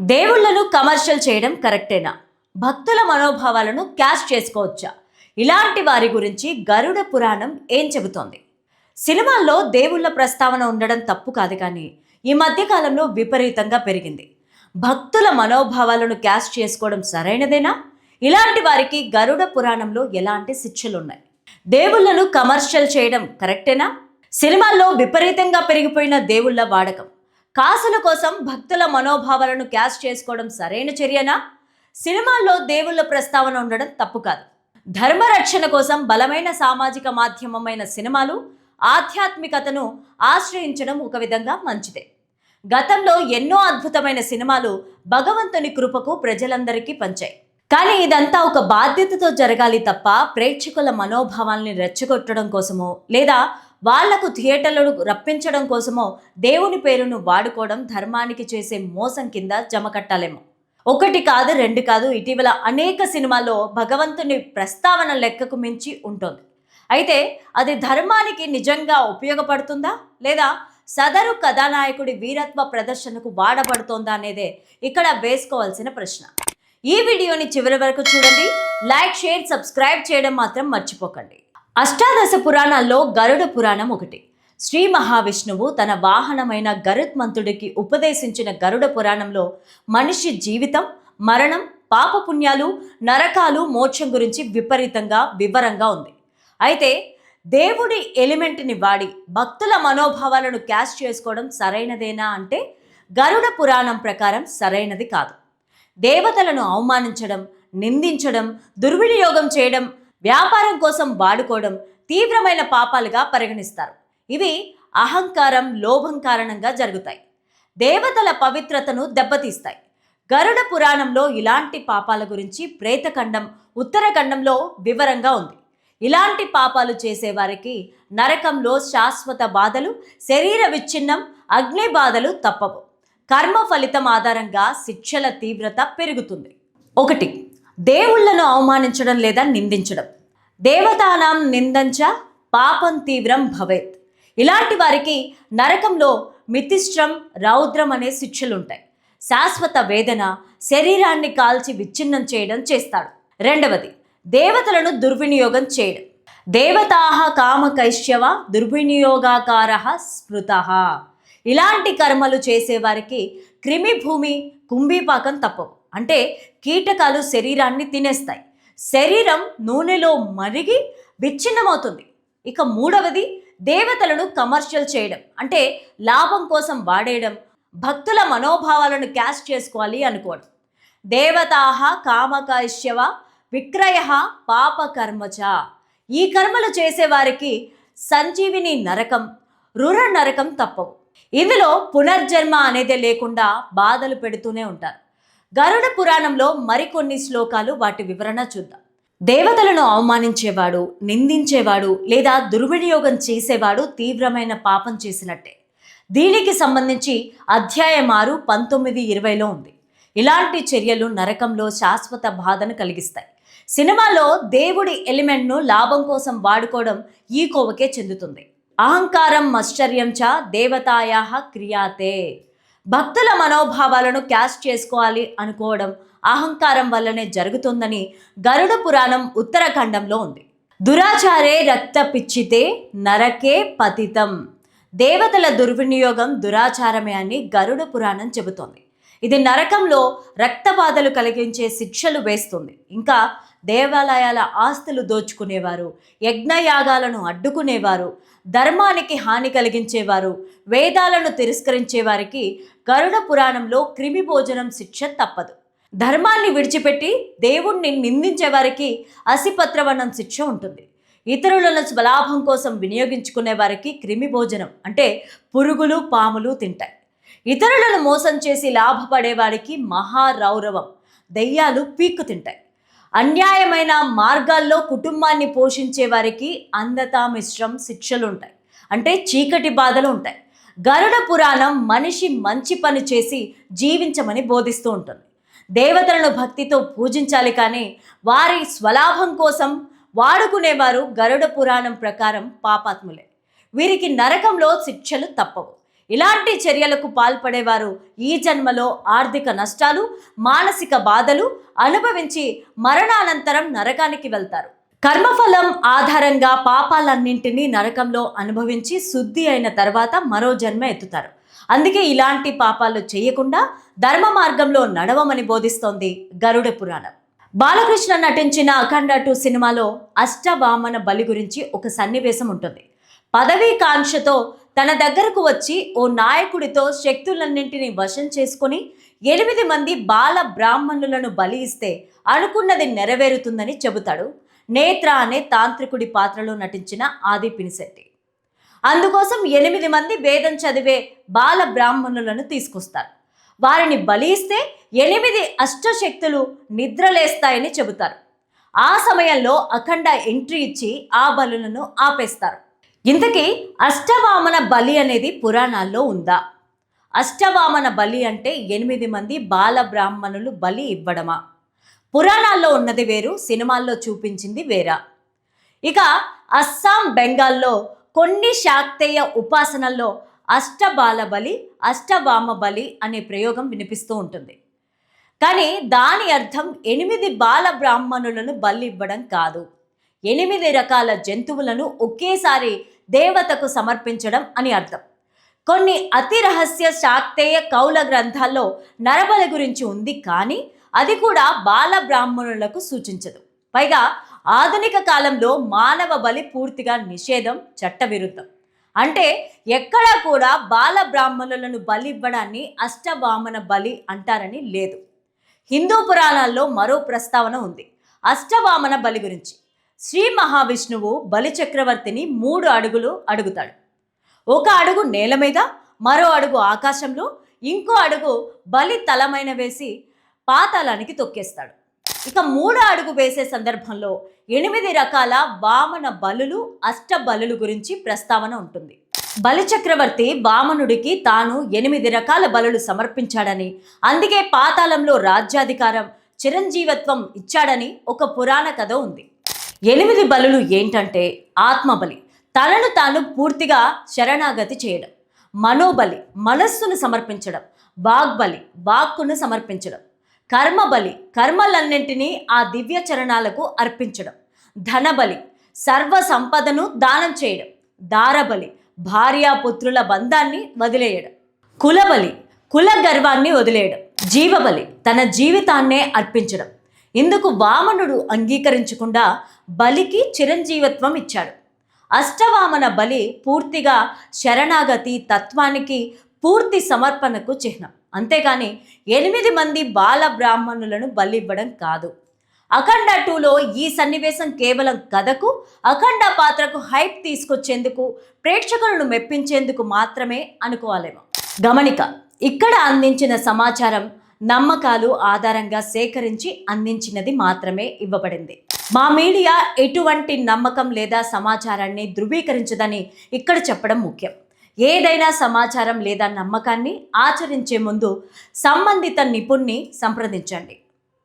దేవుళ్ళను కమర్షియల్ చేయడం కరెక్టేనా? భక్తుల మనోభావాలను క్యాష్ చేసుకోవచ్చా? ఇలాంటి వారి గురించి గరుడ పురాణం ఏం చెబుతోంది? సినిమాల్లో దేవుళ్ళ ప్రస్తావన ఉండడం తప్పు కాదు కానీ ఈ మధ్యకాలంలో విపరీతంగా పెరిగింది. భక్తుల మనోభావాలను క్యాష్ చేసుకోవడం సరైనదేనా? ఇలాంటి వారికి గరుడ పురాణంలో ఎలాంటి శిక్షలున్నాయి? దేవుళ్ళను కమర్షియల్ చేయడం కరెక్టేనా? సినిమాల్లో విపరీతంగా పెరిగిపోయిన దేవుళ్ళ వాడకం. కాసుల కోసం భక్తుల మనోభావాలను క్యాష్ చేసుకోవడం సరైన చర్యనా? సినిమాల్లో దేవుళ్ళ ప్రస్తావన ఉండడం తప్పు కాదు. ధర్మరక్షణ కోసం బలమైన సామాజిక మాధ్యమమైన సినిమాలు ఆధ్యాత్మికతను ఆశ్రయించడం ఒక విధంగా మంచిదే. గతంలో ఎన్నో అద్భుతమైన సినిమాలు భగవంతుని కృపకు ప్రజలందరికీ పంచాయి. కానీ ఇదంతా ఒక బాధ్యతతో జరగాలి తప్ప ప్రేక్షకుల మనోభావాల్ని రెచ్చగొట్టడం కోసమో లేదా వాళ్ళకు థియేటర్లను రప్పించడం కోసమో దేవుని పేరును వాడుకోవడం ధర్మానికి చేసే మోసం కింద జమ కట్టాలేమో. ఒకటి కాదు రెండు కాదు ఇటీవల అనేక సినిమాల్లో భగవంతుని ప్రస్తావన లెక్కకు మించి ఉంటుంది. అయితే అది ధర్మానికి నిజంగా ఉపయోగపడుతుందా? లేదా సదరు కథానాయకుడి వీరత్వ ప్రదర్శనకు వాడబడుతోందా అనేదే ఇక్కడ వేసుకోవాల్సిన ప్రశ్న. ఈ వీడియోని చివరి వరకు చూడండి. లైక్ షేర్ సబ్స్క్రైబ్ చేయడం మాత్రం మర్చిపోకండి. అష్టాదశ పురాణాల్లో గరుడ పురాణం ఒకటి. శ్రీ మహావిష్ణువు తన వాహనమైన గరుత్మంతుడికి ఉపదేశించిన గరుడ పురాణంలో మనిషి జీవితం మరణం పాపపుణ్యాలు నరకాలు మోక్షం గురించి విపరీతంగా వివరంగా ఉంది. అయితే దేవుడి ఎలిమెంట్ని వాడి భక్తుల మనోభావాలను క్యాష్ చేసుకోవడం సరైనదేనా అంటే గరుడ పురాణం ప్రకారం సరైనది కాదు. దేవతలను అవమానించడం నిందించడం దుర్వినియోగం చేయడం వ్యాపారం కోసం వాడుకోవడం తీవ్రమైన పాపాలుగా పరిగణిస్తారు. ఇవి అహంకారం లోభం కారణంగా జరుగుతాయి. దేవతల పవిత్రతను దెబ్బతీస్తాయి. గరుడ పురాణంలో ఇలాంటి పాపాల గురించి ప్రేతఖండం ఉత్తరఖండంలో వివరంగా ఉంది. ఇలాంటి పాపాలు చేసేవారికి నరకంలో శాశ్వత బాధలు శరీర విచ్ఛిన్నం అగ్ని బాధలు తప్పవు. కర్మ ఫలితం ఆధారంగా శిక్షల తీవ్రత పెరుగుతుంది. ఒకటి దేవుళ్ళను అవమానించడం లేదా నిందించడం. దేవతానాం నిందంచ పాపం తీవ్రం భవేత్. ఇలాంటి వారికి నరకంలో మితిష్ట్రం రౌద్రం అనే శిక్షలుంటాయి. శాశ్వత వేదన శరీరాన్ని కాల్చి విచ్ఛిన్నం చేయడం చేస్తాడు. రెండవది దేవతలను దుర్వినియోగం చేయడం. దేవతాహ కామకైశ్యవ దుర్వినియోగాకార స్మృత. ఇలాంటి కర్మలు చేసేవారికి క్రిమి భూమి కుంభీపాకం తప్పవు. అంటే కీటకాలు శరీరాన్ని తినేస్తాయి. శరీరం నూనెలో మరిగి విచ్ఛిన్నమవుతుంది. ఇక మూడవది దేవతలను కమర్షియల్ చేయడం. అంటే లాభం కోసం వాడేయడం భక్తుల మనోభావాలను క్యాష్ చేసుకోవాలి అనుకోవడం. దేవతాహ కామకాశ్యవ విక్రయ పాపకర్మచ. ఈ కర్మలు చేసేవారికి సంజీవిని నరకం రుర నరకం తప్పవు. ఇందులో పునర్జన్మ అనేదే లేకుండా బాధలు పెడుతూనే ఉంటారు. గరుడ పురాణంలో మరికొన్ని శ్లోకాలు వాటి వివరణ చూద్దాం. దేవతలను అవమానించేవాడు నిందించేవాడు లేదా దుర్వినియోగం చేసేవాడు తీవ్రమైన పాపం చేసినట్టే. దీనికి సంబంధించి అధ్యాయం ఆరు పంతొమ్మిది ఇరవైలో ఉంది. ఇలాంటి చర్యలు నరకంలో శాశ్వత బాధను కలిగిస్తాయి. సినిమాలో దేవుడి ఎలిమెంట్ను లాభం కోసం వాడుకోవడం ఈ కోవకే చెందుతుంది. అహంకారం మశ్చర్యం చ దేవతాయా క్రియాతే. భక్తుల మనోభావాలను క్యాష్ చేసుకోవాలి అనుకోవడం అహంకారం వల్లనే జరుగుతుందని గరుడ పురాణం ఉత్తరాఖండంలో ఉంది. దురాచారే రక్త పిచ్చితే నరకే పతితం. దేవతల దుర్వినియోగం దురాచారమే అని గరుడ పురాణం చెబుతోంది. ఇది నరకంలో రక్తబాధలు కలిగించే శిక్షలు వేస్తుంది. ఇంకా దేవాలయాల ఆస్తులు దోచుకునేవారు యజ్ఞయాగాలను అడ్డుకునేవారు ధర్మానికి హాని కలిగించేవారు వేదాలను తిరస్కరించేవారికి గరుడ పురాణంలో క్రిమి భోజనం శిక్ష తప్పదు. ధర్మాన్ని విడిచిపెట్టి దేవుణ్ణి నిందించే వారికి అసిపత్రవనం శిక్ష ఉంటుంది. ఇతరులను స్వలాభం కోసం వినియోగించుకునే వారికి క్రిమి భోజనం అంటే పురుగులు పాములు తింటాయి. ఇతరులను మోసం చేసి లాభపడే వారికి మహారౌరవం దెయ్యాలు పీక్కు తింటాయి. అన్యాయమైన మార్గాల్లో కుటుంబాన్ని పోషించే వారికి అందతామిశ్రం శిక్షలు ఉంటాయి అంటే చీకటి బాధలు ఉంటాయి గరుడ పురాణం మనిషి మంచి పని చేసి జీవించమని బోధిస్తూ ఉంటుంది. దేవతలను భక్తితో పూజించాలి కానీ వారి స్వలాభం కోసం వాడుకునేవారు గరుడ పురాణం ప్రకారం పాపాత్ములే. వీరికి నరకంలో శిక్షలు తప్పవు. ఇలాంటి చర్యలకు పాల్పడేవారు ఈ జన్మలో ఆర్థిక నష్టాలు మానసిక బాధలు అనుభవించి మరణానంతరం నరకానికి వెళ్తారు. కర్మఫలం ఆధారంగా పాపాలన్నింటినీ నరకంలో అనుభవించి శుద్ధి అయిన తర్వాత మరో జన్మ ఎత్తుతారు. అందుకే ఇలాంటి పాపాలు చేయకుండా ధర్మ మార్గంలో నడవమని బోధిస్తోంది గరుడ పురాణం. బాలకృష్ణ నటించిన అఖండ టూ సినిమాలో అష్టవామన బలి గురించి ఒక సన్నివేశం ఉంటుంది. పదవీ కాంక్షతో తన దగ్గరకు వచ్చి ఓ నాయకుడితో శక్తులన్నింటినీ వశం చేసుకొని ఎనిమిది మంది బాల బ్రాహ్మణులను బలి ఇస్తే అనుకున్నది నెరవేరుతుందని చెబుతాడు. నేత్ర అనే తాంత్రికుడి పాత్రలో నటించిన ఆది పినిశెట్టి. అందుకోసం ఎనిమిది మంది వేదం చదివే బాల బ్రాహ్మణులను తీసుకొస్తారు. వారిని బలి ఇస్తే ఎనిమిది అష్టశక్తులు నిద్రలేస్తాయని చెబుతారు. ఆ సమయంలో అఖండ ఎంట్రీ ఇచ్చి ఆ బలులను ఆపేస్తారు. ఇంతకీ అష్టవామన బలి అనేది పురాణాల్లో ఉందా? అష్టవామన బలి అంటే ఎనిమిది మంది బాల బ్రాహ్మణులు బలి ఇవ్వడమా? పురాణాల్లో ఉన్నది వేరు సినిమాల్లో చూపించింది వేరా? ఇక అస్సాం బెంగాల్లో కొన్ని శాక్తేయ ఉపాసనల్లో అష్టబాల బలి అష్టవామ బలి అనే ప్రయోగం వినిపిస్తూ ఉంటుంది. కానీ దాని అర్థం ఎనిమిది బాల బ్రాహ్మణులను బలి ఇవ్వడం కాదు. ఎనిమిది రకాల జంతువులను ఒకేసారి దేవతకు సమర్పించడం అని అర్థం. కొన్ని అతి రహస్య శాక్తేయ కౌల గ్రంథాల్లో నరబలి గురించి ఉంది కానీ అది కూడా బాల బ్రాహ్మణులకు సూచించదు. పైగా ఆధునిక కాలంలో మానవ బలి పూర్తిగా నిషేధం చట్టవిరుద్ధం. అంటే ఎక్కడా కూడా బాల బ్రాహ్మణులను బలి ఇవ్వడాన్ని అష్టవామన బలి అంటారని లేదు. హిందూ పురాణాల్లో మరో ప్రస్తావన ఉంది. అష్టవామన బలి గురించి. శ్రీ మహావిష్ణువు బలి చక్రవర్తిని మూడు అడుగులు అడుగుతాడు. ఒక అడుగు నేల మీద మరో అడుగు ఆకాశంలో ఇంకో అడుగు బలి తలమైన వేసి పాతాళానికి తొక్కేస్తాడు. ఇక మూడో అడుగు వేసే సందర్భంలో ఎనిమిది రకాల వామన బలులు అష్ట బలులు గురించి ప్రస్తావన ఉంటుంది. బలి చక్రవర్తి వామనుడికి తాను ఎనిమిది రకాల బలులు సమర్పించాడని అందుకే పాతాళంలో రాజ్యాధికారం చిరంజీవత్వం ఇచ్చాడని ఒక పురాణ కథ ఉంది. ఎనిమిది బలులు ఏంటంటే ఆత్మబలి. తనను తాను పూర్తిగా శరణాగతి చేయడం మనోబలి మనస్సును సమర్పించడం వాగ్బలి వాక్కును సమర్పించడం కర్మబలి కర్మలన్నింటినీ ఆ దివ్య చరణాలకు అర్పించడం ధనబలి సర్వ సంపదను దానం చేయడం దారబలి భార్యాపుత్రుల బంధాన్ని వదిలేయడం కులబలి కుల గర్వాన్ని వదిలేయడం జీవబలి తన జీవితాన్నే అర్పించడం ఇందుకు వామనుడు అంగీకరించకుండా బలికి చిరంజీవత్వం ఇచ్చాడు. అష్టవామన బలి పూర్తిగా శరణాగతి తత్వానికి పూర్తి సమర్పణకు చిహ్నం. అంతేకాని ఎనిమిది మంది బాల బ్రాహ్మణులను బలివ్వడం కాదు. అఖండ టూలో ఈ సన్నివేశం కేవలం కథకు అఖండ పాత్రకు హైప్ తీసుకొచ్చేందుకు ప్రేక్షకులను మెప్పించేందుకు మాత్రమే అనుకోవాలేమో. గమనిక ఇక్కడ అందించిన సమాచారం నమ్మకాలు ఆధారంగా సేకరించి అందించినది మాత్రమే ఇవ్వబడింది. మా మీడియా ఎటువంటి నమ్మకం లేదా సమాచారాన్ని ధృవీకరించదని ఇక్కడ చెప్పడం ముఖ్యం. ఏదైనా సమాచారం లేదా నమ్మకాన్ని ఆచరించే ముందు సంబంధిత నిపుణ్ణి సంప్రదించండి.